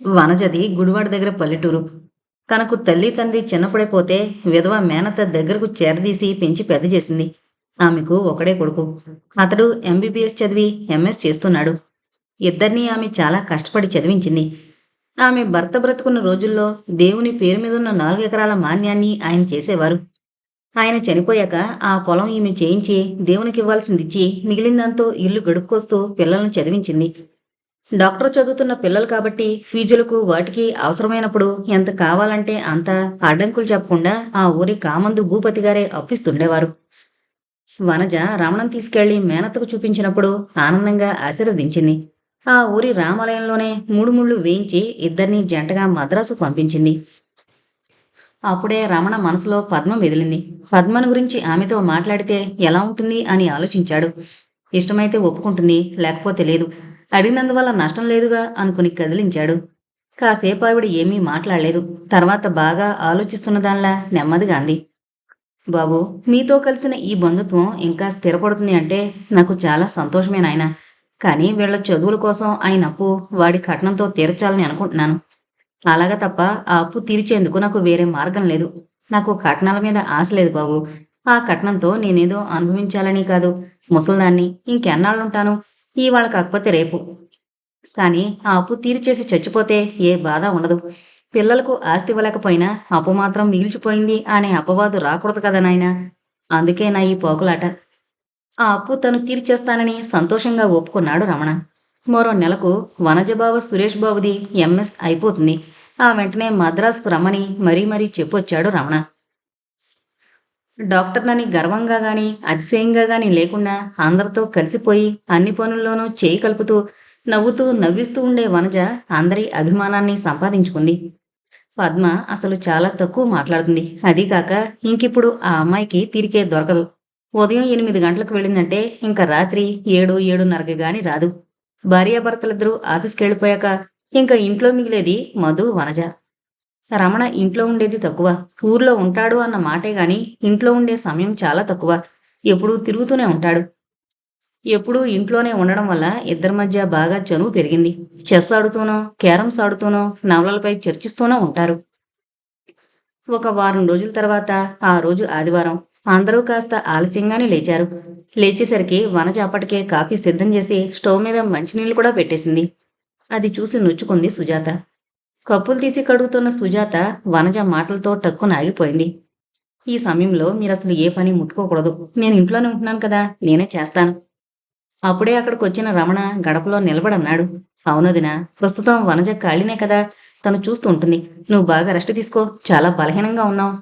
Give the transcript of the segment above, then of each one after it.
వనజది గుడివాడ దగ్గర పల్లెటూరు. తనకు తల్లి తండ్రి చిన్నప్పుడే పోతే విధవ మేనత దగ్గరకు చేరదీసి పెంచి పెద్ద చేసింది. ఆమెకు ఒకడే కొడుకు. అతడు ఎంబీబీఎస్ చదివి ఎంఎస్ చేస్తున్నాడు. ఇద్దరినీ ఆమె చాలా కష్టపడి చదివించింది. ఆమె భర్త బ్రతుకున్న రోజుల్లో దేవుని పేరు మీద ఉన్న నాలుగు ఎకరాల మాన్యాన్ని ఆయన చేసేవారు. ఆయన చనిపోయాక ఆ పొలం ఈమె చేయించి దేవునికి ఇవ్వాల్సింది ఇచ్చి మిగిలిందంతో ఇల్లు గడుపుకొస్తూ పిల్లలను చదివించింది. డాక్టర్ చదువుతున్న పిల్లలు కాబట్టి ఫీజులకు వాటికి అవసరమైనప్పుడు ఎంత కావాలంటే అంత అడ్డంకులు చెప్పకుండా ఆ ఊరి కామందు భూపతి గారే అప్పిస్తుండేవారు. వనజ రమణం తీసుకెళ్ళి మేనత్తకు చూపించినప్పుడు ఆనందంగా ఆశీర్వదించింది. ఆ ఊరి రామాలయంలోనే మూడు ముళ్ళు వేయించి ఇద్దరిని జంటగా మద్రాసు పంపించింది. అప్పుడే రమణ మనసులో పద్మ మెదిలింది పద్మను గురించి ఆమెతో మాట్లాడితే ఎలా ఉంటుంది అని ఆలోచించాడు. ఇష్టమైతే ఒప్పుకుంటుంది లేకపోతే లేదు. అడిగినందువల్ల నష్టం లేదుగా అనుకుని కదిలించాడు. కాసేపు ఆవిడ ఏమీ మాట్లాడలేదు. తర్వాత బాగా ఆలోచిస్తున్న దానిలా నెమ్మదిగా అంది. బాబు మీతో కలిసిన ఈ బంధుత్వం ఇంకా స్థిరపడుతుంది అంటే నాకు చాలా సంతోషమే నాయన. కానీ వీళ్ళ చదువుల కోసం ఆయన అప్పు వాడి కట్నంతో తీర్చాలని అనుకుంటున్నాను. అలాగా తప్ప ఆ అప్పు తీర్చేందుకు నాకు వేరే మార్గం లేదు. నాకు కట్నాల మీద ఆశ లేదు బాబు. ఆ కట్నంతో నేనేదో అనుభవించాలని కాదు. ముసల్దాన్ని ఇంకెన్నాళ్ళుంటాను? ఇవాళ కాకపోతే రేపు. కానీ ఆ అప్పు తీర్చేసి చచ్చిపోతే ఏ బాధ ఉండదు. పిల్లలకు ఆస్తి ఇవ్వలేకపోయినా అప్పు మాత్రం మిగిల్చిపోయింది అనే అపవాదు రాకూడదు కదా నాయన. అందుకే నా ఈ పోకులాట. ఆ అప్పు తను తీర్చేస్తానని సంతోషంగా ఒప్పుకున్నాడు రమణ. మరో నెలకు వనజబావ సురేష్ బాబుది ఎంఎస్ అయిపోతుంది. ఆ వెంటనే మద్రాసుకు రమ్మని మరీ మరీ చెప్పొచ్చాడు రమణ. డాక్టర్ నని గర్వంగా గాని అతిశయంగా గాని లేకుండా అందరితో కలిసిపోయి అన్ని పనుల్లోనూ చేయి కలుపుతూ నవ్వుతూ నవ్విస్తూ ఉండే వనజ అందరి అభిమానాన్ని సంపాదించుకుంది. పద్మ అసలు చాలా తక్కువ మాట్లాడుతుంది. అది కాక ఇంకిప్పుడు ఆ అమ్మాయికి తిరిగే దొరకదు. ఉదయం ఎనిమిది గంటలకు వెళ్ళిందంటే ఇంకా రాత్రి ఏడు ఏడున్నరకి గాని రాదు. భార్యాభర్తలిద్దరూ ఆఫీస్కి వెళ్ళిపోయాక ఇంకా ఇంట్లో మిగిలేది మధు వనజ. రమణ ఇంట్లో ఉండేది తక్కువ. ఊర్లో ఉంటాడు అన్న మాటే గాని ఇంట్లో ఉండే సమయం చాలా తక్కువ. ఎప్పుడూ తిరుగుతూనే ఉంటాడు. ఎప్పుడూ ఇంట్లోనే ఉండడం వల్ల ఇద్దరి మధ్య బాగా చనువు పెరిగింది. చెస్ ఆడుతూనో క్యారమ్స్ ఆడుతూనో నవలలపై చర్చిస్తూనో ఉంటారు. ఒక వారం రోజుల తర్వాత ఆ రోజు ఆదివారం. అందరూ కాస్త ఆలస్యంగానే లేచారు. లేచేసరికి వనజ అప్పటికే కాఫీ సిద్ధం చేసి స్టవ్ మీద మంచినీళ్ళు కూడా పెట్టేసింది. అది చూసి నొచ్చుకుంది సుజాత. కప్పులు తీసి కడుగుతున్న సుజాత వనజ మాటలతో టక్కున ఆగిపోయింది. ఈ సమయంలో మీరు అసలు ఏ పని ముట్టుకోకూడదు. నేను ఇంట్లోనే ఉంటున్నాను కదా నేనే చేస్తాను. అప్పుడే అక్కడికి వచ్చిన రమణ గడపలో నిలబడన్నాడు. అవునదినా ప్రస్తుతం వనజ ఖాళీనే కదా తను చూస్తూ ఉంటుంది. నువ్వు బాగా రెస్ట్ తీసుకో చాలా బలహీనంగా ఉన్నావు.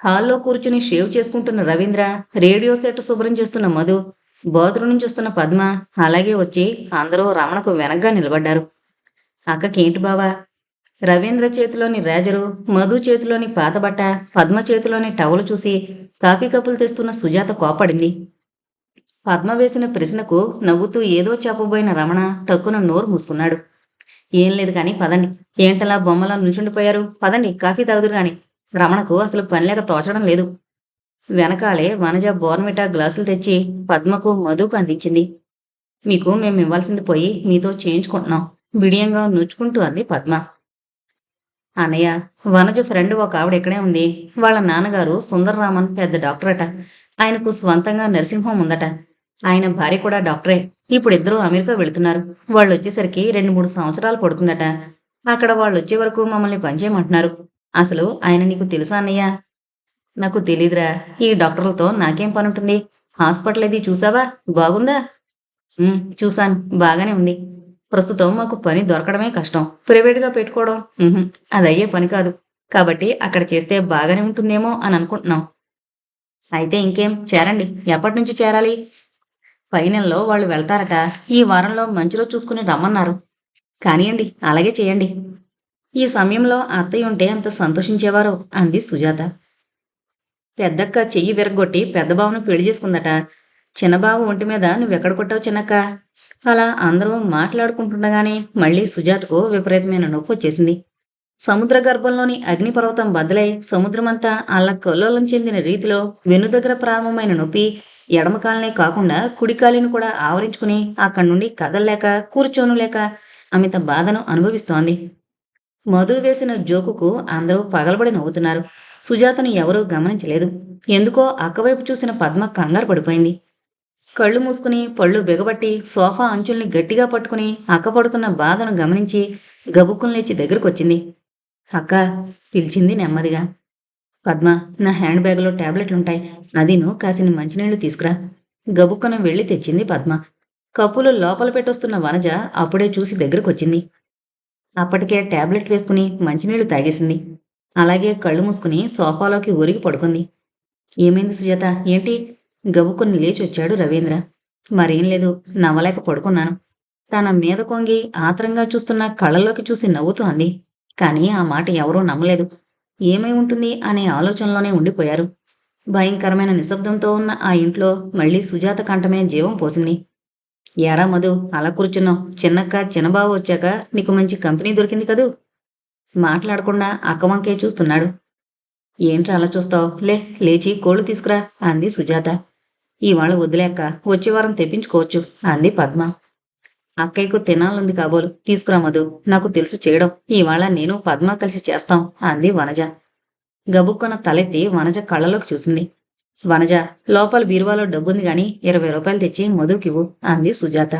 హాల్లో కూర్చుని షేవ్ చేసుకుంటున్న రవీంద్ర రేడియో సెట్ శుభ్రం చేస్తున్న మధు బోధుడు నుంచి వస్తున్న పద్మ అలాగే వచ్చి అందరూ రమణకు వెనగ్గా నిలబడ్డారు. అక్కకేంటి బావా రవీంద్ర చేతిలోని రేజరు మధు చేతిలోని పాతబట్ట పద్మ చేతిలోని టవలు చూసి కాఫీ కప్పులు తెస్తున్న సుజాత కోపడింది పద్మ వేసిన ప్రశ్నకు నవ్వుతూ ఏదో చెప్పబోయిన రమణ టక్కున నోరు మూసుకున్నాడు. ఏం లేదు కానీ పదండి. ఏంటలా బొమ్మలా నిల్చుండిపోయారు పదండి కాఫీ తాగుదురు కానీ రమణకు అసలు పనిలేక తోచడం లేదు. వెనకాలే వనజ బోర్మిటా గ్లాసులు తెచ్చి పద్మకు మధుకు అందించింది. మీకు మేము ఇవ్వాల్సింది పోయి మీతో చేయించుకుంటున్నాం. బిడియంగా నొచ్చుకుంటూ అంది పద్మ. అన్నయ్య వనజ ఫ్రెండ్ ఒక ఆవిడ ఇక్కడే ఉంది. వాళ్ళ నాన్నగారు సుందరరామన్ పెద్ద డాక్టర్ అట. ఆయనకు స్వంతంగా నర్సింగ్ హోమ్ ఉందట. ఆయన భార్య కూడా డాక్టరే. ఇప్పుడు ఇద్దరూ అమెరికా వెళుతున్నారు. వాళ్ళు వచ్చేసరికి రెండు మూడు సంవత్సరాలు పడుతుందట. అక్కడ వాళ్ళు వచ్చే వరకు మమ్మల్ని పనిచేయమంటున్నారు అసలు ఆయన నీకు తెలుసా అన్నయ్య? నాకు తెలీదురా. ఈ డాక్టర్లతో నాకేం పని ఉంటుంది హాస్పిటల్ ఇది చూసావా? బాగుందా? చూశాను. బాగానే ఉంది. ప్రస్తుతం మాకు పని దొరకడమే కష్టం. ప్రైవేట్గా పెట్టుకోవడం అది అయ్యే పని కాదు. కాబట్టి అక్కడ చేస్తే బాగానే ఉంటుందేమో అని అనుకుంటున్నాం. అయితే ఇంకేం చేరండి. ఎప్పటి నుంచి చేరాలి? ఫైనల్లో వాళ్ళు వెళ్తారట. ఈ వారంలో మంచిలో చూసుకుని రమ్మన్నారు. కానియండి అలాగే చేయండి. ఈ సమయంలో అత్తయ్య ఉంటే అంత సంతోషించేవారు అంది సుజాత. పెద్దక్క చెయ్యి విరగొట్టి పెద్ద బావను పెళ్ళి చేసుకుందట. చిన్నబాబు ఒంటి మీద నువ్వెక్కడ కొట్టావు చిన్నక్క? అలా అందరూ మాట్లాడుకుంటుండగానే మళ్ళీ సుజాతకు విపరీతమైన నొప్పి వచ్చేసింది. సముద్ర గర్భంలోని అగ్నిపర్వతం బద్దలై సముద్రమంతా అల్ల కల్లోలం చెందిన రీతిలో వెన్ను దగ్గర ప్రారంభమైన నొప్పి ఎడమకాలనే కాకుండా కుడికాలిని కూడా ఆవరించుకుని అక్కడి నుండి కదల్లేక కూర్చోను లేక అమిత బాధను అనుభవిస్తోంది. మధు వేసిన జోకుకు అందరూ పగలబడి నవ్వుతున్నారు. సుజాతను ఎవరూ గమనించలేదు. ఎందుకో అక్కవైపు చూసిన పద్మ కంగారు పడిపోయింది. కళ్ళు మూసుకుని పళ్ళు బిగబట్టి సోఫా అంచుల్ని గట్టిగా పట్టుకుని అక్కపడుతున్న బాధను గమనించి గబుక్కులు లేచి దగ్గరకొచ్చింది. అక్క పిలిచింది నెమ్మదిగా. పద్మ నా హ్యాండ్ బ్యాగ్లో టాబ్లెట్లుంటాయి. అదిను కాసిన మంచినీళ్ళు తీసుకురా. గబుక్కన వెళ్ళి తెచ్చింది పద్మ. కప్పులు లోపల పెట్టొస్తున్న వనజ అప్పుడే చూసి దగ్గరకొచ్చింది. అప్పటికే ట్యాబ్లెట్ వేసుకుని మంచినీళ్ళు తాగేసింది. అలాగే కళ్ళు మూసుకుని సోఫాలోకి ఒరిగి పడుకుంది. ఏమైంది సుజాత? ఏంటి? గబుక్కుని లేచి వచ్చాడు రవీంద్ర. మరేం లేదు నవ్వలేక పడుకున్నాను. తన మీద కొంగి ఆత్రంగా చూస్తున్న కళ్ళలోకి చూసి నవ్వుతూ అంది కానీ ఆ మాట ఎవరూ నమ్మలేదు. ఏమై ఉంటుంది అనే ఆలోచనలోనే ఉండిపోయారు. భయంకరమైన నిశ్శబ్దంతో ఉన్న ఆ ఇంట్లో మళ్ళీ సుజాత కంఠమే జీవం పోసింది. యారా మధు అలా కూర్చున్నావు. చిన్నక్క చిన్నబావ వచ్చాక నీకు మంచి కంపెనీ దొరికింది కదూ? మాట్లాడకుండా అక్కవంకే చూస్తున్నాడు. ఏంట్రా అలా చూస్తావు? లే లేచి కోళ్ళు తీసుకురా అంది సుజాత. ఇవాళ వదిలేక వచ్చే వారం తెప్పించుకోవచ్చు అంది పద్మ. అక్కయ్యకు తినాలంది కాబోలు తీసుకురా మధు నాకు తెలుసు చేయడం ఇవాళ నేను పద్మ కలిసి చేస్తాం అంది వనజ. గబుక్కున తలెత్తి వనజ కళ్ళలోకి చూసింది. వనజ లోపల బీరువాలో డబ్బుంది గాని ఇరవై రూపాయలు తెచ్చి మధుకివ్వు అంది సుజాత.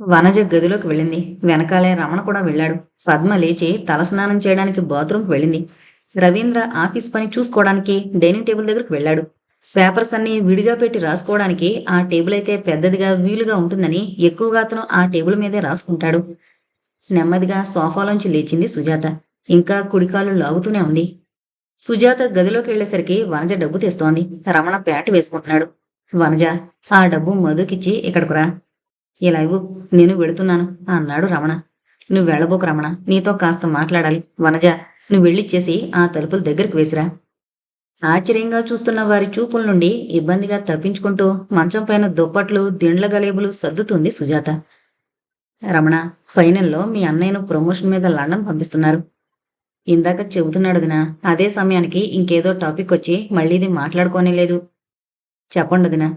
వనజ గదిలోకి వెళ్ళింది. వెనకాలే రమణ కూడా వెళ్ళాడు. పద్మ లేచి తలస్నానం చేయడానికి బాత్రూంకి వెళ్ళింది. రవీంద్ర ఆఫీస్ పని చూసుకోవడానికి డైనింగ్ టేబుల్ దగ్గరకు వెళ్ళాడు. పేపర్స్ అన్ని విడిగా పెట్టి రాసుకోవడానికి ఆ టేబుల్ అయితే పెద్దదిగా వీలుగా ఉంటుందని ఎక్కువగా అతను ఆ టేబుల్ మీదే రాసుకుంటాడు. నెమ్మదిగా సోఫాలోంచి లేచింది సుజాత. ఇంకా కుడికాలు లాగుతూనే ఉంది. సుజాత గదిలోకి వెళ్ళేసరికి వనజ డబ్బు తెస్తోంది. రమణ పేట వేసుకుంటున్నాడు. వనజ ఆ డబ్బు మధుకిచ్చి ఇక్కడకు రా. ఇలా ఇవ్వు నేను వెళుతున్నాను అన్నాడు రమణ. నువ్వు వెళ్ళబోకు రమణ నీతో కాస్త మాట్లాడాలి. వనజ నువ్వు వెళ్ళిచ్చేసి ఆ తలుపుల దగ్గరికి వేసిరా. ఆశ్చర్యంగా చూస్తున్న వారి చూపుల నుండి ఇబ్బందిగా తప్పించుకుంటూ మంచం పైన దుప్పట్లు దిండ్ల గలేబులు సర్దుతుంది సుజాత. రమణ ఫైనల్లో మీ అన్నయ్యను ప్రమోషన్ మీద లండన్ పంపిస్తున్నారు. ఇందాక చెబుతున్నాడు దినా అదే సమయానికి ఇంకేదో టాపిక్ వచ్చి మళ్ళీ ఇది మాట్లాడుకోనే లేదు. చెప్పండి దినా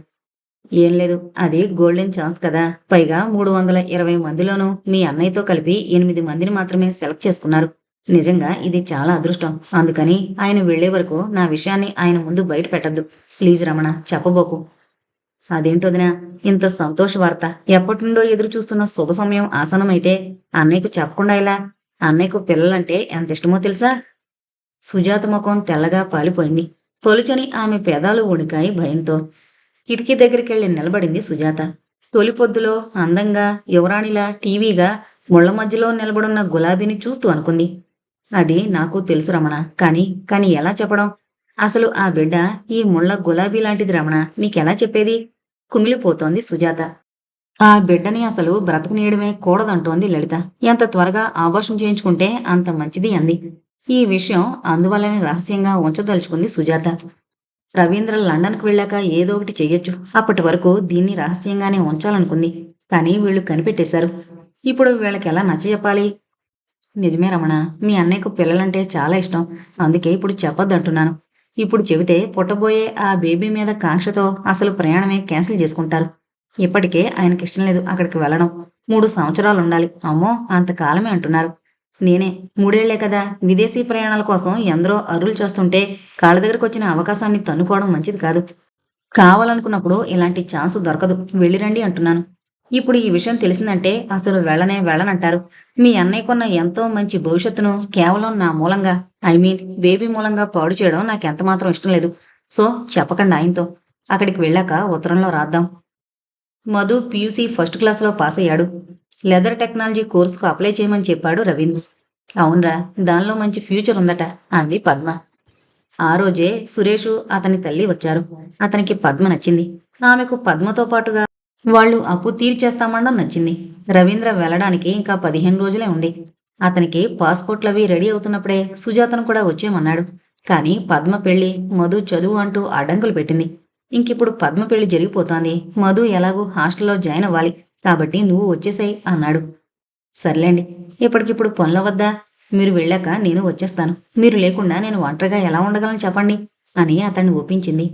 ఏం లేదు అది గోల్డెన్ ఛాన్స్ కదా. పైగా మూడు వందల ఇరవై మందిలోనూ మీ అన్నయ్యతో కలిపి ఎనిమిది మందిని మాత్రమే సెలెక్ట్ చేసుకున్నారు. నిజంగా ఇది చాలా అదృష్టం. అందుకని ఆయన వెళ్ళే వరకు నా విషయాన్ని ఆయన ముందు బయట పెట్టద్దు ప్లీజ్ రమణ చెప్పబోకు. అదేంటోదినా ఇంత సంతోష వార్త. ఎప్పటి నుండో ఎదురు చూస్తున్న శుభ సమయం ఆసనమైతే అన్నయ్యకు చెప్పకుండా ఇలా అన్నయ్యకు పిల్లలంటే ఎంత ఇష్టమో తెలుసా? సుజాత ముఖం తెల్లగా పాలిపోయింది. తొలుచని ఆమె పెదాలు ఉడికాయి భయంతో. కిటికీ దగ్గరికెళ్ళి నిలబడింది సుజాత. తొలి పొద్దులో అందంగా యువరాణిలా టీవీగా ముళ్ళ మధ్యలో నిలబడున్న గులాబీని చూస్తూ అనుకుంది. అది నాకు తెలుసు రమణ. కాని కాని ఎలా చెప్పడం? అసలు ఆ బిడ్డ ఈ ముళ్ళ గులాబీ లాంటిది రమణ. నీకెలా చెప్పేది? కుమిలిపోతోంది సుజాత. ఆ బిడ్డని అసలు బ్రతకనీయడమే కూడదంటోంది లలిత. ఎంత త్వరగా ఆభాషం చేయించుకుంటే అంత మంచిది అంది. ఈ విషయం అందువల్లనే రహస్యంగా ఉంచదలుచుకుంది సుజాత. రవీంద్ర లండన్కు వెళ్ళాక ఏదో ఒకటి చెయ్యొచ్చు. అప్పటి వరకు దీన్ని రహస్యంగానే ఉంచాలనుకుంది. కానీ వీళ్ళు కనిపెట్టేశారు. ఇప్పుడు వీళ్ళకి ఎలా నచ్చజెప్పాలి? నిజమే రమణ మీ అన్నయ్యకు పిల్లలంటే చాలా ఇష్టం. అందుకే ఇప్పుడు చెప్పొద్దంటున్నాను. ఇప్పుడు చెబితే పుట్టబోయే ఆ బేబీ మీద కాంక్షతో అసలు ప్రయాణమే క్యాన్సిల్ చేసుకుంటారు. ఇప్పటికే ఆయనకి ఇష్టం లేదు అక్కడికి వెళ్ళడం. మూడు సంవత్సరాలు ఉండాలి. అమ్మో అంతకాలమే అంటున్నారు. నేనే మూడేళ్ళే కదా. విదేశీ ప్రయాణాల కోసం ఎందరో అరులు చేస్తుంటే కాళ్ళ దగ్గరకు వచ్చిన అవకాశాన్ని తన్నుకోవడం మంచిది కాదు. కావాలనుకున్నప్పుడు ఇలాంటి ఛాన్స్ దొరకదు. వెళ్ళిరండి అంటున్నాను. ఇప్పుడు ఈ విషయం తెలిసిందంటే అసలు వెళ్ళనే వెళ్ళనంటారు. మీ అన్నయ్యకున్న ఎంతో మంచి భవిష్యత్తును కేవలం నా మూలంగా ఐ మీన్ బేబీ మూలంగా పాడు చేయడం నాకు ఎంత మాత్రం ఇష్టం లేదు. సో చెప్పకండి ఆయనతో. అక్కడికి వెళ్ళాక ఉత్తరంలో రాద్దాం. మధు పీయూసీ ఫస్ట్ క్లాస్లో పాస్ అయ్యాడు. లెదర్ టెక్నాలజీ కోర్సుకు అప్లై చేయమని చెప్పాడు రవీంద్ర అవునరా దానిలో మంచి ఫ్యూచర్ ఉందట అంది పద్మ. ఆ రోజే సురేషు అతని తల్లి వచ్చారు. అతనికి పద్మ నచ్చింది. ఆమెకు పద్మతో పాటుగా వాళ్ళు అప్పు తీర్చేస్తామనడం నచ్చింది. రవీంద్ర వెళ్ళడానికి ఇంకా పదిహేను రోజులే ఉంది. అతనికి పాస్పోర్ట్లవి రెడీ అవుతున్నప్పుడే సుజాతను కూడా వచ్చేమన్నాడు కానీ పద్మ పెళ్ళి మధు చదువు అంటూ అడ్డంకులు పెట్టింది. ఇంకిప్పుడు పద్మ పెళ్ళి జరిగిపోతోంది. మధు ఎలాగూ హాస్టల్లో జాయిన్ అవ్వాలి. కాబట్టి నువ్వు వచ్చేసాయి అన్నాడు. సర్లేండి ఇప్పటికిప్పుడు పనుల వద్ద మీరు వెళ్ళాక నేను వచ్చేస్తాను. మీరు లేకుండా నేను ఒంటరిగా ఎలా ఉండగలను చెప్పండి? అని అతన్ని ఒప్పించింది.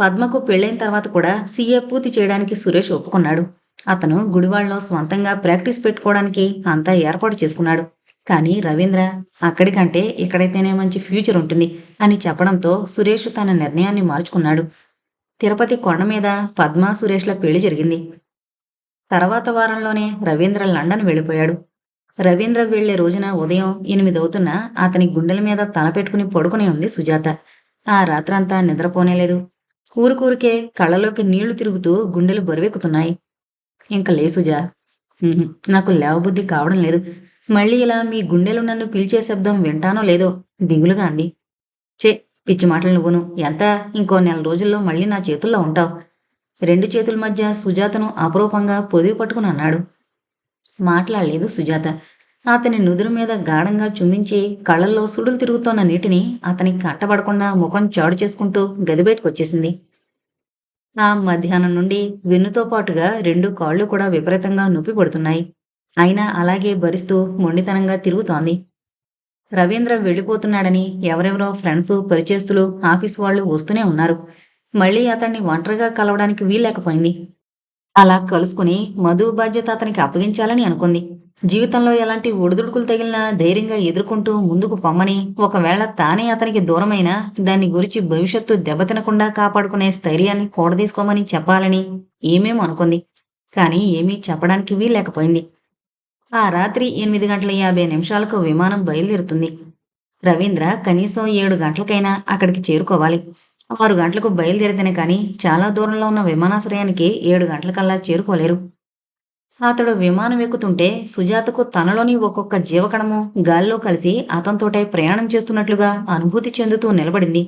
పద్మకు పెళ్ళైన తర్వాత కూడా సీఏ పూర్తి చేయడానికి సురేష్ ఒప్పుకున్నాడు. అతను గుడివాళ్ళలో స్వంతంగా ప్రాక్టీస్ పెట్టుకోవడానికి అంతా ఏర్పాటు చేసుకున్నాడు. కానీ రవీంద్ర అక్కడికంటే ఇక్కడైతేనే మంచి ఫ్యూచర్ ఉంటుంది అని చెప్పడంతో సురేష్ తన నిర్ణయాన్ని మార్చుకున్నాడు. తిరుపతి కొండ మీద పద్మ సురేష్ల పెళ్ళి జరిగింది. తర్వాత వారంలోనే రవీంద్ర లండన్ వెళ్ళిపోయాడు. రవీంద్ర వెళ్ళే రోజున ఉదయం ఎనిమిదవుతున్నా అతని గుండెల మీద తల పెట్టుకుని పడుకునే ఉంది సుజాత. ఆ రాత్రంతా నిద్రపోనేలేదు. ఊరుకూరికే కళ్ళలోకి నీళ్ళు తిరుగుతూ గుండెలు బరువెక్కుతున్నాయి. ఇంక లే సుజా. నాకు లేవబుద్ధి కావడం లేదు. మళ్ళీ ఇలా మీ గుండెలు నన్ను పిలిచే శబ్దం వింటానో లేదో దిగులుగా అంది. చే పిచ్చి మాటలు నువ్వును. ఎంత? ఇంకో నెల రోజుల్లో మళ్ళీ నా చేతుల్లో ఉంటావు. రెండు చేతుల మధ్య సుజాతను అపరూపంగా పొదివి పట్టుకుని అన్నాడు. మాట్లాడలేదు సుజాత. అతని నుదురు మీద గాఢంగా చుమ్మించి కళ్ళల్లో సుడులు తిరుగుతోన్న నీటిని అతనికి కట్టబడకుండా ముఖం చాడు చేసుకుంటూ గది ఆ మధ్యాహ్నం నుండి వెన్నుతో పాటుగా రెండు కాళ్ళు కూడా విపరీతంగా నొప్పి పడుతున్నాయి. అయినా అలాగే భరిస్తూ మొండితనంగా తిరుగుతోంది. రవీంద్ర వెళ్ళిపోతున్నాడని ఎవరెవరో ఫ్రెండ్స్ పరిచేస్తులు ఆఫీస్ వాళ్ళు వస్తూనే ఉన్నారు. మళ్ళీ అతన్ని ఒంటరిగా కలవడానికి వీల్లేకపోయింది. అలా కలుసుకుని మధు బాధ్యత అతనికి అప్పగించాలని అనుకుంది. జీవితంలో ఎలాంటి ఒడిదుడుకులు తగిలినా ధైర్యంగా ఎదుర్కొంటూ ముందుకు పొమ్మని ఒకవేళ తానే అతనికి దూరమైనా దాన్ని గురించి భవిష్యత్తు దెబ్బతినకుండా కాపాడుకునే స్థైర్యాన్ని కూడదీసుకోమని చెప్పాలని ఏమేమో అనుకుంది. కానీ ఏమీ చెప్పడానికి వీల్లేకపోయింది. ఆ రాత్రి ఎనిమిది గంటల యాభై నిమిషాలకు విమానం బయలుదేరుతుంది. రవీంద్ర కనీసం ఏడు గంటలకైనా అక్కడికి చేరుకోవాలి. ఆరు గంటలకు బయలుదేరితేనే కానీ చాలా దూరంలో ఉన్న విమానాశ్రయానికి ఏడు గంటలకల్లా చేరుకోలేరు. అతడు విమానం ఎక్కుతుంటే సుజాతకు తనలోని ఒక్కొక్క జీవకణము గాల్లో కలిసి అతనితోటే ప్రయాణం చేస్తున్నట్లుగా అనుభూతి చెందుతూ నిలబడింది.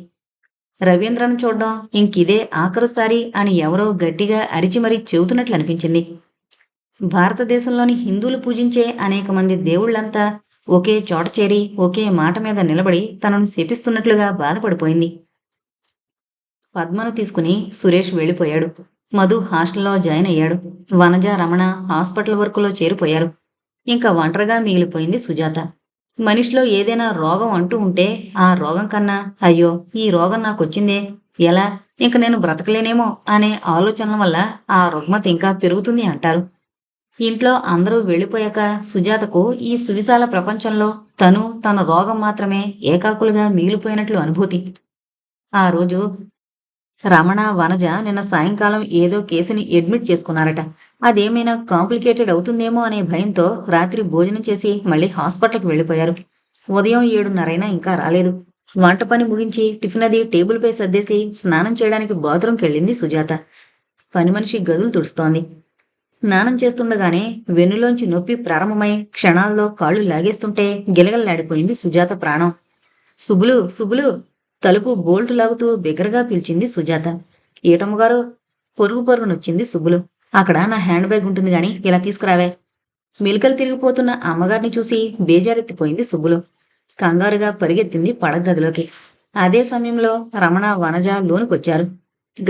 రవీంద్రను చూడడం ఇంకిదే ఆఖరుసారి అని ఎవరో గట్టిగా అరిచి మరీ చెబుతున్నట్లు అనిపించింది. భారతదేశంలోని హిందువులు పూజించే అనేక మంది దేవుళ్ళంతా ఒకే చోట చేరి ఒకే మాట మీద నిలబడి తనను శపిస్తున్నట్లుగా బాధపడిపోయింది. పద్మను తీసుకుని సురేష్ వెళ్ళిపోయాడు. మధు హాస్టల్లో జాయిన్ అయ్యాడు. వనజ రమణ హాస్పిటల్ వర్కులో చేరిపోయారు. ఇంకా ఒంటరిగా మిగిలిపోయింది సుజాత. మనిషిలో ఏదైనా రోగం అంటూ ఉంటే ఆ రోగం కన్నా అయ్యో ఈ రోగం నాకొచ్చిందే. ఎలా? ఇంక నేను బ్రతకలేనేమో అనే ఆలోచనల వల్ల ఆ రుగ్మత ఇంకా పెరుగుతుంది అంటారు. ఇంట్లో అందరూ వెళ్ళిపోయాక సుజాతకు ఈ సువిశాల ప్రపంచంలో తను తన రోగం మాత్రమే ఏకాకులుగా మిగిలిపోయినట్లు అనుభూతి. ఆ రోజు రమణ వనజ నిన్న సాయంకాలం ఏదో కేసుని అడ్మిట్ చేసుకున్నారట. అదేమైనా కాంప్లికేటెడ్ అవుతుందేమో అనే భయంతో రాత్రి భోజనం చేసి మళ్ళీ హాస్పిటల్కి వెళ్ళిపోయారు. ఉదయం ఏడున్నరైనా ఇంకా రాలేదు. వంట పని ముగించి టిఫిన్ అది టేబుల్పై సర్దేసి స్నానం చేయడానికి బాత్రూంకి వెళ్ళింది సుజాత. పని మనిషి గదులు తుడుస్తోంది. స్నానం చేస్తుండగానే వెన్నులోంచి నొప్పి ప్రారంభమై క్షణాల్లో కాళ్ళు లాగేస్తుంటే గిలగల్లాడిపోయింది సుజాత ప్రాణం. సుబులు సుబులు తలుపు బోల్టు లాగుతూ బిగరగా పిలిచింది సుజాత. ఏటమ్మగారు పొరుగు పొరుగునొచ్చింది సుబ్బులు. అక్కడ నా హ్యాండ్ బ్యాగ్ ఉంటుంది గాని ఇలా తీసుకురావే. మెలికలు తిరిగిపోతున్న అమ్మగారిని చూసి బేజారెత్తిపోయింది సుబ్బులు. కంగారుగా పరిగెత్తింది పడగ గదిలోకి. అదే సమయంలో రమణ వనజ లోనుకొచ్చారు.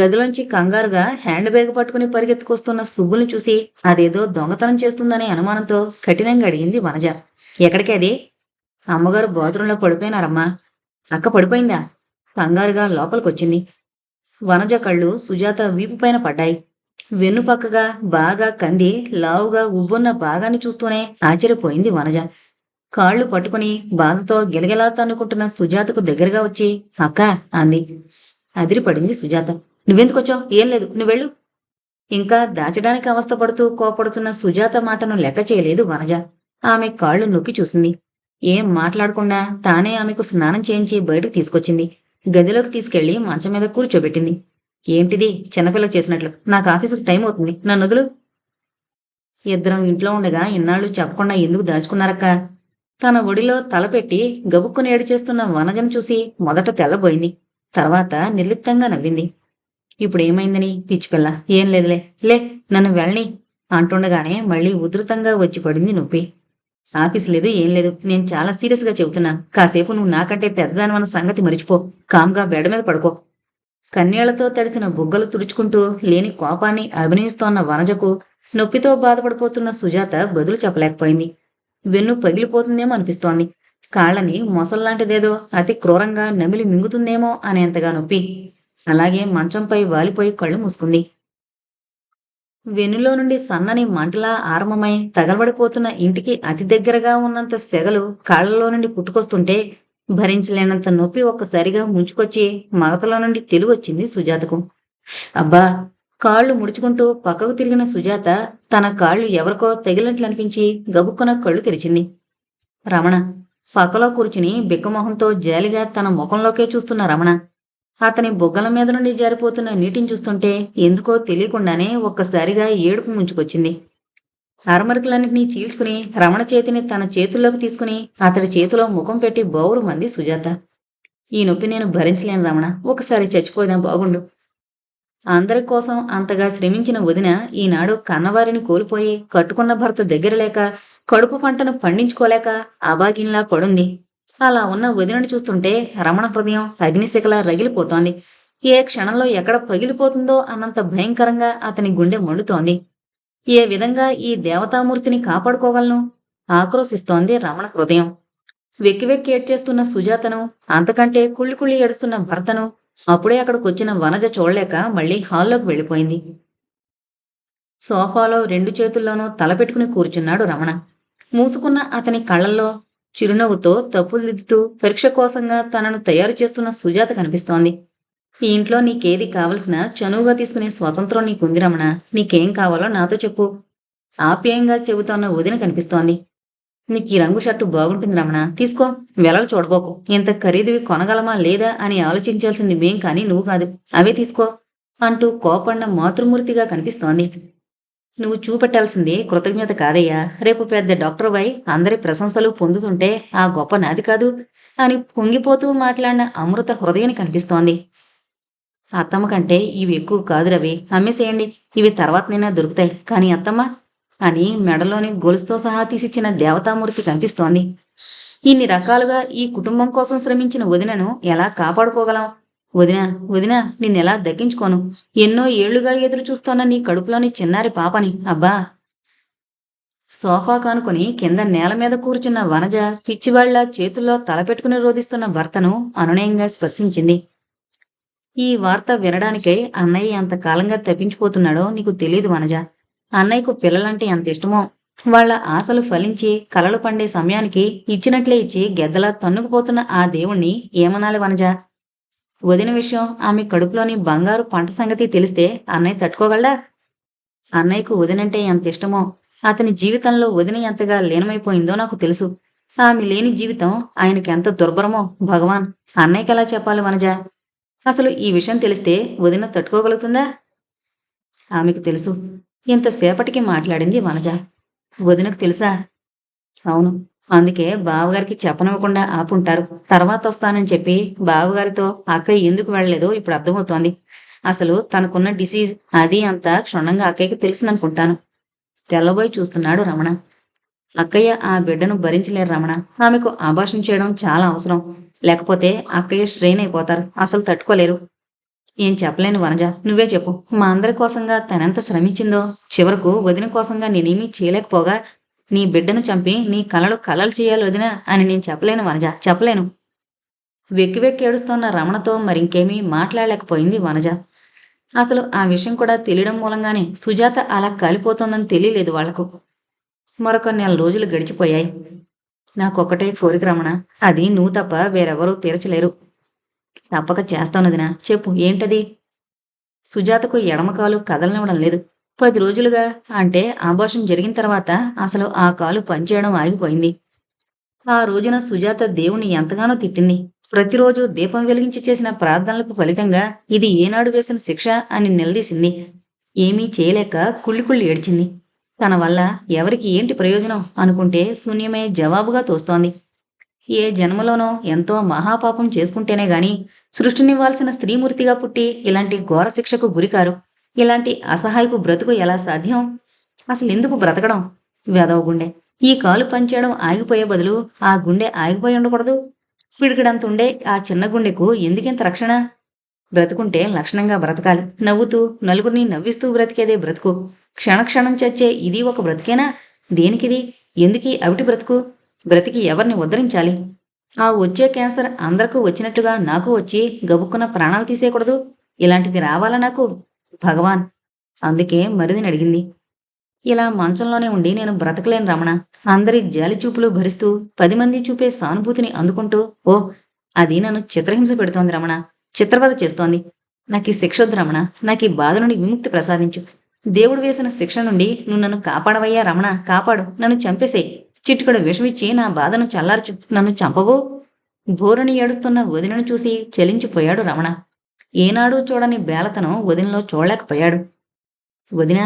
గదిలోంచి కంగారుగా హ్యాండ్ బ్యాగ్ పట్టుకుని పరిగెత్తుకొస్తున్న సుబ్బుల్ని చూసి అదేదో దొంగతనం చేస్తుందనే అనుమానంతో కఠినంగా అడిగింది వనజ. ఎక్కడికి అది? అమ్మగారు బాత్రూంలో పడిపోయినారమ్మా. అక్క పడిపోయిందా? కంగారుగా లోపలికొచ్చింది. వనజ కళ్ళు సుజాత వీపుపైన పడ్డాయి. వెన్నుపక్కగా బాగా కంది లావుగా ఉబ్బున్న భాగాన్ని చూస్తూనే ఆశ్చర్యపోయింది వనజ. కాళ్ళు పట్టుకుని బాధతో గిలగిలా తన్నుకుంటున్న సుజాతకు దగ్గరగా వచ్చి అక్క అంది. అదిరిపడింది సుజాత. నువ్వెందుకొచ్చావు? ఏం లేదు. నువ్వెళ్ళు. ఇంకా దాచడానికి అవస్థపడుతూ కోపడుతున్న సుజాత మాటను లెక్క చేయలేదు వనజ. ఆమె కాళ్ళు నొక్కి చూసింది. ఏం మాట్లాడకుండా తానే ఆమెకు స్నానం చేయించి బయటకు తీసుకొచ్చింది. గదిలోకి తీసుకెళ్ళి మంచం మీద కూర్చోబెట్టింది. ఏంటిది? చిన్నపిల్ల చేసినట్లు. నాకు ఆఫీసుకు టైం అవుతుంది. నన్ను వదులు. ఇద్దరం ఇంట్లో ఉండగా ఇన్నాళ్ళు చెప్పకుండా ఎందుకు దాచుకున్నారక్క? తన ఒడిలో తలపెట్టి గబుక్కుని ఏడు చేస్తున్న వనజను చూసి మొదట తెల్లబోయింది. తర్వాత నిర్లిప్తంగా నవ్వింది. ఇప్పుడు ఏమైందని పిచ్చిపిల్ల ఏం లేదులే. లే నన్ను వెళ్ళని. అంటుండగానే మళ్ళీ ఉధృతంగా వచ్చి పడింది నొప్పి. ఆఫీస్ లేదు ఏం లేదు. నేను చాలా సీరియస్గా చెబుతున్నాను. కాసేపు నువ్వు నాకంటే పెద్దదానివన్న సంగతి మరిచిపో. కామ్గా బెడ మీద పడుకో. కన్నీళ్ళతో తడిసిన బుగ్గలు తుడుచుకుంటూ లేని కోపాన్ని అభినయిస్తోన్న వనజకు నొప్పితో బాధపడిపోతున్న సుజాత బదులు చెప్పలేకపోయింది. వెన్ను పగిలిపోతుందేమో అనిపిస్తోంది. కాళ్ళని మొసల్లాంటిదేదో అతి క్రూరంగా నమిలి మింగుతుందేమో అనేంతగా నొప్పి. అలాగే మంచంపై వాలిపోయి కళ్ళు మూసుకుంది. వెనులో నుండి సన్నని మంటలా ఆరంభమై తగలబడిపోతున్న ఇంటికి అతి దగ్గరగా ఉన్నంత సెగలు కాళ్ళలో నుండి పుట్టుకొస్తుంటే భరించలేనంత నొప్పి ఒక్కసారిగా ముంచుకొచ్చి మగతలో నుండి తెలివచ్చింది సుజాతకు. అబ్బా! కాళ్ళు ముడుచుకుంటూ పక్కకు తిరిగిన సుజాత తన కాళ్ళు ఎవరికో తగిలినట్లు అనిపించి గబుక్కున కళ్ళు తెరిచింది. రమణ! పక్కలో కూర్చుని బిక్కమొహంతో జాలిగా తన ముఖంలోకే చూస్తున్న రమణ! అతని బొగ్గల మీద నుండి జారిపోతున్న నీటిని చూస్తుంటే ఎందుకో తెలియకుండానే ఒక్కసారిగా ఏడుపు ముంచుకొచ్చింది. అరమరికలన్నింటినీ చీల్చుకుని రమణ చేతిని తన చేతుల్లోకి తీసుకుని అతడి చేతిలో ముఖం పెట్టి బౌరు మంది సుజాత ఈ నొప్పి నేను భరించలేను రమణ. ఒకసారి చచ్చిపోయినా బాగుండు. అందరి కోసం అంతగా శ్రమించిన వదిన ఈనాడు కన్నవారిని కోల్పోయి కట్టుకున్న భర్త దగ్గర లేక కడుపు పంటను పండించుకోలేక అబాగిన్లా పడుంది. అలా ఉన్న వదినని చూస్తుంటే రమణ హృదయం అగ్నిశిఖలా రగిలిపోతోంది. ఏ క్షణంలో ఎక్కడ పగిలిపోతుందో అన్నంత భయంకరంగా అతని గుండె మండుతోంది. ఏ విధంగా ఈ దేవతామూర్తిని కాపాడుకోగలను? ఆక్రోశిస్తోంది రమణ హృదయం. వెక్కి వెక్కి ఏడ్చేస్తున్న సుజాతను అంతకంటే కుళ్ళి కుళ్ళి ఏడుస్తున్న భర్తను అప్పుడే అక్కడికొచ్చిన వనజ చూడలేక మళ్ళీ హాల్లోకి వెళ్ళిపోయింది. సోఫాలో రెండు చేతుల్లోనూ తలపెట్టుకుని కూర్చున్నాడు రమణ. మూసుకున్న అతని కళ్ళల్లో చిరునవ్వుతో తప్పులుదిద్దుతూ పరీక్ష కోసంగా తనను తయారు చేస్తున్న సుజాత కనిపిస్తోంది. ఈ ఇంట్లో నీకేది కావలసిన చనువుగా తీసుకునే స్వతంత్రం నీకుంది రమణ. నీకేం కావాలో నాతో చెప్పు. ఆప్యాయంగా చెబుతోన్న వదిన కనిపిస్తోంది. నీకు ఈ రంగు షర్టు బాగుంటుంది రమణ. తీసుకో. వెలలు చూడబోకు. ఇంత ఖరీదువి కొనగలమా లేదా అని ఆలోచించాల్సింది మేం కానీ నువ్వు కాదు. అవే తీసుకో అంటూ కోపన్న మాతృమూర్తిగా కనిపిస్తోంది. నువ్వు చూపెట్టాల్సింది కృతజ్ఞత కాదయ్యా. రేపు పెద్ద డాక్టర్ వై అందరి ప్రశంసలు పొందుతుంటే ఆ గొప్ప నాది కాదు అని పొంగిపోతూ మాట్లాడిన అమృత హృదయాన్ని కనిపిస్తోంది అత్తమ్మ కంటే ఇవి ఎక్కువ కాదు రవి. అమ్మేసేయండి. ఇవి తర్వాత తర్వాతనైనా దొరుకుతాయి. కానీ అత్తమ్మ అని మెడలోని గొలుసుతో సహా తీసిచ్చిన దేవతామూర్తి కనిపిస్తోంది. ఇన్ని రకాలుగా ఈ కుటుంబం కోసం శ్రమించిన వదినను ఎలా కాపాడుకోగలం? వదిన వదిన నిన్నెలా దక్కించుకోను? ఎన్నో ఏళ్ళుగా ఎదురు చూస్తోన్న నీ కడుపులోని చిన్నారి పాపని. అబ్బా! సోఫా కానుకొని కింద నేల మీద కూర్చున్న వనజ పిచ్చివాళ్ళ చేతుల్లో తలపెట్టుకుని రోధిస్తున్న భర్తను అనునయంగా స్పర్శించింది. ఈ వార్త వినడానికై అన్నయ్య అంతకాలంగా తప్పించిపోతున్నాడో నీకు తెలియదు వనజ. అన్నయ్యకు పిల్లలంటే ఎంత ఇష్టమో. వాళ్ళ ఆశలు ఫలించి కలలు పండే సమయానికి ఇచ్చినట్లే ఇచ్చి గెద్దలా తన్నుకుపోతున్న ఆ దేవుణ్ణి ఏమనాలి వనజ? వదిన విషయం ఆమె కడుపులోని బంగారు పంట సంగతి తెలిస్తే అన్నయ్య తట్టుకోగలడా? అన్నయ్యకు వదినంటే ఎంత ఇష్టమో అతని జీవితంలో వదిన ఎంతగా లీనమైపోయిందో నాకు తెలుసు. ఆమె లేని జీవితం ఆయనకి ఎంత దుర్భరమో భగవాన్ అన్నయ్యకి ఎలా చెప్పాలి వనజ? అసలు ఈ విషయం తెలిస్తే వదిన తట్టుకోగలుగుతుందా? ఆమెకు తెలుసు. ఇంతసేపటికి మాట్లాడింది వనజ. వదినకు తెలుసా? అవును అందుకే బావగారికి చెప్పనివ్వకుండా ఆపుంటారు. తర్వాత వస్తానని చెప్పి బావగారితో అక్కయ్య ఎందుకు వెళ్ళలేదో? ఇప్పుడు అర్థమవుతోంది. అసలు తనకున్న డిసీజ్ అది అంత క్షుణ్ణంగా అక్కయ్యకి తెలుసుననుకుంటాను. తెల్లబోయి చూస్తున్నాడు రమణ. అక్కయ్య ఆ బిడ్డను భరించలేరు రమణ. ఆమెకు ఆభాషణ చేయడం చాలా అవసరం. లేకపోతే అక్కయ్య స్ట్రెయిన్ అయిపోతారు. అసలు తట్టుకోలేరు. ఏం చెప్పలేను వనజ. నువ్వే చెప్పు. మా అందరి కోసంగా తనెంత శ్రమించిందో చివరకు వదిన కోసంగా నేనేమీ చేయలేకపోగా నీ బిడ్డను చంపి నీ కలలు కలలు చేయాలి వదినా అని నేను చెప్పలేను వనజ చెప్పలేను. వెక్కి వెక్కి ఏడుస్తున్న రమణతో మరింకేమీ మాట్లాడలేకపోయింది వనజ. అసలు ఆ విషయం కూడా తెలియడం మూలంగానే సుజాత అలా కాలిపోతోందని తెలియలేదు వాళ్ళకు. మరొక నెల రోజులు గడిచిపోయాయి. నాకొక్కటే కోరిక రమణ అది నువ్వు తప్ప వేరెవరూ తీర్చలేరు. తప్పక చేస్తానదినా చెప్పు ఏంటది? సుజాతకు ఎడమకాలు కదలనివ్వడం లేదు. పది రోజులుగా అంటే ఆభాషం జరిగిన తర్వాత అసలు ఆ కాలు పనిచేయడం ఆగిపోయింది. ఆ రోజున సుజాత దేవుణ్ణి ఎంతగానో తిట్టింది. ప్రతిరోజు దీపం వెలిగించి చేసిన ప్రార్థనలకు ఫలితంగా ఇది ఏనాడు వేసిన శిక్ష అని నిలదీసింది. ఏమీ చేయలేక కుళ్ళి కుళ్ళి ఏడ్చింది. తన వల్ల ఎవరికి ఏంటి ప్రయోజనం అనుకుంటే శూన్యమే జవాబుగా తోస్తోంది. ఏ జన్మలోనో ఎంతో మహాపాపం చేసుకుంటేనే గాని సృష్టినివ్వాల్సిన స్త్రీమూర్తిగా పుట్టి ఇలాంటి ఘోర శిక్షకు గురికారు. ఇలాంటి అసహాయపు బ్రతుకు ఎలా సాధ్యం? అసలు ఎందుకు బ్రతకడం? వెదవ గుండె. ఈ కాలు పనిచేయడం ఆగిపోయే బదులు ఆ గుండె ఆగిపోయి ఉండకూడదు. పిడికడంతుండే ఆ చిన్న గుండెకు ఎందుకింత రక్షణ? బ్రతుకుంటే లక్షణంగా బ్రతకాలి. నవ్వుతూ నలుగురిని నవ్విస్తూ బ్రతికేదే బ్రతుకు. క్షణక్షణం చచ్చే ఇది ఒక బ్రతికేనా? దేనికిది? ఎందుకీ అవిటి బ్రతుకు? బ్రతికి ఎవరిని ఉద్ధరించాలి? ఆ వచ్చే క్యాన్సర్ అందరికీ వచ్చినట్లుగా నాకు వచ్చి గబుక్కున ప్రాణాలు తీసేయకూడదు? ఇలాంటిది రావాలా నాకు? భగవాన్ అందుకే మరిదిని అడిగింది. ఇలా మంచంలోనే ఉండి నేను బ్రతకలేను రమణ. అందరి జాలి చూపులు భరిస్తూ పది మంది చూపే సానుభూతిని అందుకుంటూ ఓ అది నన్ను చిత్రహింస పెడుతోంది రమణ. చిత్రవద చేస్తోంది. నాకు ఈ శిక్ష వద్దు రమణ. నాకు ఈ బాధ నుండి విముక్తి ప్రసాదించు. దేవుడు వేసిన శిక్ష నుండి నువ్వు నన్ను కాపాడవయ్యా రమణ. కాపాడు. నన్ను చంపేసే చిట్టుకడు విషమిచ్చి నా బాధను చల్లార్చు. నన్ను చంపవు. బోరుని ఏడుస్తున్న వదినను చూసి చలించిపోయాడు రమణ. ఏనాడూ చూడని బేలతను వదినలో చూడలేకపోయాడు. వదిన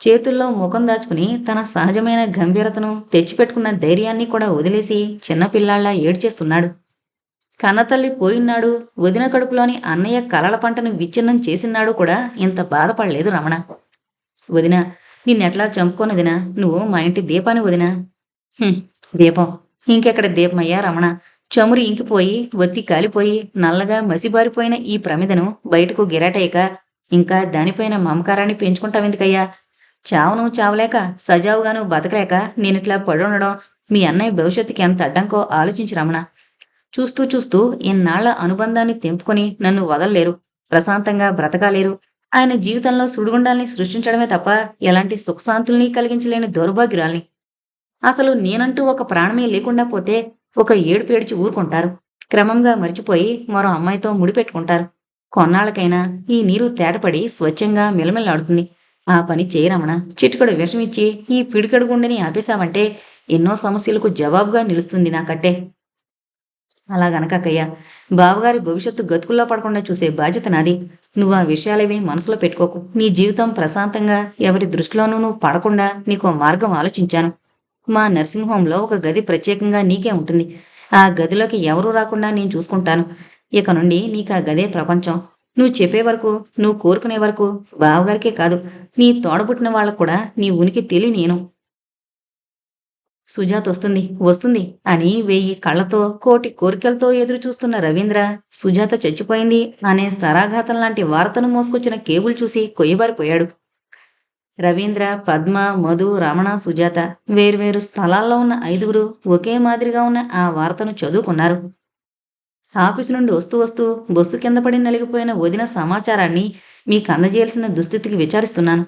చేతుల్లో ముఖం దాచుకుని తన సహజమైన గంభీరతను తెచ్చిపెట్టుకున్న ధైర్యాన్ని కూడా వదిలేసి చిన్నపిల్లాళ్ళా ఏడ్చేస్తున్నాడు. కన్నతల్లి పోయినాడు వదిన కడుపులోని అన్నయ్య కలల పంటను విచ్ఛిన్నం చేసినాడు కూడా ఇంత బాధపడలేదు రమణ. వదిన నిన్నెట్లా చంపుకోనదినా? నువ్వు మా ఇంటి దీపాన్ని వదినా. దీపం. ఇంకెక్కడ దీపమయ్యా రమణ? చమురు ఇంకిపోయి ఒత్తి కాలిపోయి నల్లగా మసిబారిపోయిన ఈ ప్రమిదను బయటకు గిరాటయ్యక ఇంకా దానిపైన మమకారాన్ని పెంచుకుంటావెందుకయ్యా? చావును చావలేక సజావుగాను బతకలేక నేనిట్లా పడుండడం మీ అన్నయ్య భవిష్యత్తుకి ఎంత అడ్డంకో ఆలోచించి రమణ. చూస్తూ చూస్తూ ఇన్నాళ్ళ అనుబంధాన్ని తెంపుకొని నన్ను వదలలేరు ప్రశాంతంగా బ్రతకాలేరు. ఆయన జీవితంలో సుడిగుండాల్ని సృష్టించడమే తప్ప ఎలాంటి సుఖశాంతుల్ని కలిగించలేని దౌర్భాగ్యురాల్ని. అసలు నేనంటూ ఒక ప్రాణమే లేకుండా పోతే ఒక ఏడు పేడిచి ఊరుకుంటారు. క్రమంగా మర్చిపోయి మరో అమ్మాయితో ముడిపెట్టుకుంటారు కొన్నాళ్ళకైనా ఈ నీరు తేటపడి స్వచ్ఛంగా మిలమిల్లాడుతుంది ఆ పని చేయరమణ చిటికడు విషమిచ్చి ఈ పిడికడు గుండెని ఆపేశావంటే ఎన్నో సమస్యలకు జవాబుగా నిలుస్తుంది నా కట్టే. బావగారి భవిష్యత్తు గతుకుల్లో పడకుండా చూసే బాధ్యత నాది. నువ్వు ఆ విషయాలేవి మనసులో పెట్టుకోకు. నీ జీవితం ప్రశాంతంగా ఎవరి దృష్టిలోనూ నువ్వు పడకుండా నీకు మార్గం ఆలోచించాను. మా నర్సింగ్ హోంలో ఒక గది ప్రత్యేకంగా నీకే ఉంటుంది. ఆ గదిలోకి ఎవరూ రాకుండా నేను చూసుకుంటాను. ఇక నుండి నీకు ఆ గదే ప్రపంచం. నువ్వు చెప్పే వరకు నువ్వు కోరుకునే వరకు బావగారికే కాదు నీ తోడబుట్టిన వాళ్ళకు కూడా నీ ఉనికి తెలియ నేను. సుజాత వస్తుంది వస్తుంది అని వెయ్యి కళ్ళతో కోటి కోరికలతో ఎదురు చూస్తున్న రవీంద్ర సుజాత చచ్చిపోయింది అనే సరాఘాతం లాంటి వార్తను మోసుకొచ్చిన కేబుల్ చూసి కొయ్యబారిపోయాడు. రవీంద్ర పద్మ మధు రమణ సుజాత వేర్వేరు స్థలాల్లో ఉన్న ఐదుగురు ఒకే మాదిరిగా ఉన్న ఆ వార్తను చదువుకున్నారు. ఆఫీసు నుండి వస్తూ వస్తూ బస్సు కింద పడి నలిగిపోయిన వదిన సమాచారాన్ని మీకు అందజేయాల్సిన దుస్థితికి విచారిస్తున్నాను.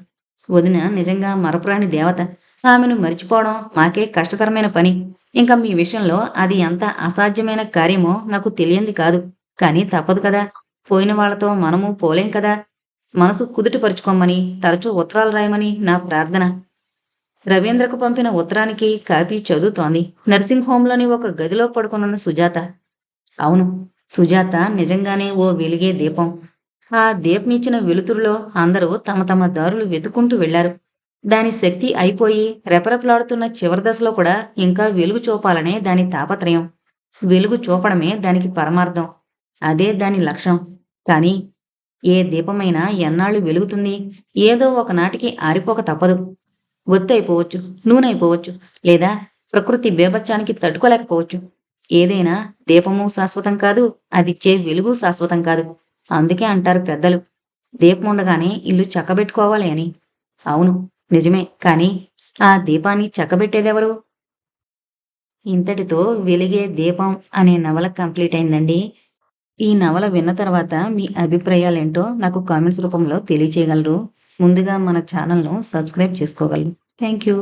వదిన నిజంగా మరపురాని దేవత. ఆమెను మర్చిపోవడం మాకే కష్టతరమైన పని. ఇంకా మీ విషయంలో అది ఎంత అసాధ్యమైన కార్యమో నాకు తెలియంది కాదు. కానీ తప్పదు కదా. పోయిన వాళ్ళతో మనము పోలేం కదా. మనసు కుదుటపరుచుకోమని తరచూ ఉత్తరాలు రాయమని నా ప్రార్థన. రవీంద్రకు పంపిన ఉత్తరానికి కాపీ చదువుతోంది. నర్సింగ్ హోంలోని ఒక గదిలో పడుకునున్న సుజాత. అవును సుజాత నిజంగానే ఓ వెలిగే దీపం. ఆ దీపమిచ్చిన వెలుతురులో అందరూ తమ తమ దారులు వెతుకుంటూ వెళ్ళారు. దాని శక్తి అయిపోయి రెపరెపలాడుతున్న చివరి దశలో కూడా ఇంకా వెలుగు చూపాలనే దాని తాపత్రయం. వెలుగు చూపడమే దానికి పరమార్థం. అదే దాని లక్ష్యం. కానీ ఏ దీపమైనా ఎన్నాళ్ళు వెలుగుతుంది? ఏదో ఒకనాటికి ఆరిపోక తప్పదు. ఒత్తైపోవచ్చు నూనెైపోవచ్చు లేదా ప్రకృతి బేభత్యానికి తట్టుకోలేకపోవచ్చు. ఏదైనా దీపము శాశ్వతం కాదు అదిచ్చే వెలుగు శాశ్వతం కాదు. అందుకే అంటారు పెద్దలు దీపం ఉండగానే ఇల్లు చక్కబెట్టుకోవాలి అని. అవును నిజమే కానీ ఆ దీపాన్ని చక్కబెట్టేదెవరు? ఇంతటితో వెలిగే దీపం అనే నవల కంప్లీట్ అయిందండి ఈ నవల విన్న తర్వాత మీ అభిప్రాయాలేంటో నాకు కామెంట్స్ రూపంలో తెలియచేయగలరు. ముందుగా మన ఛానల్ను సబ్స్క్రైబ్ చేసుకోగలరు. Thank you.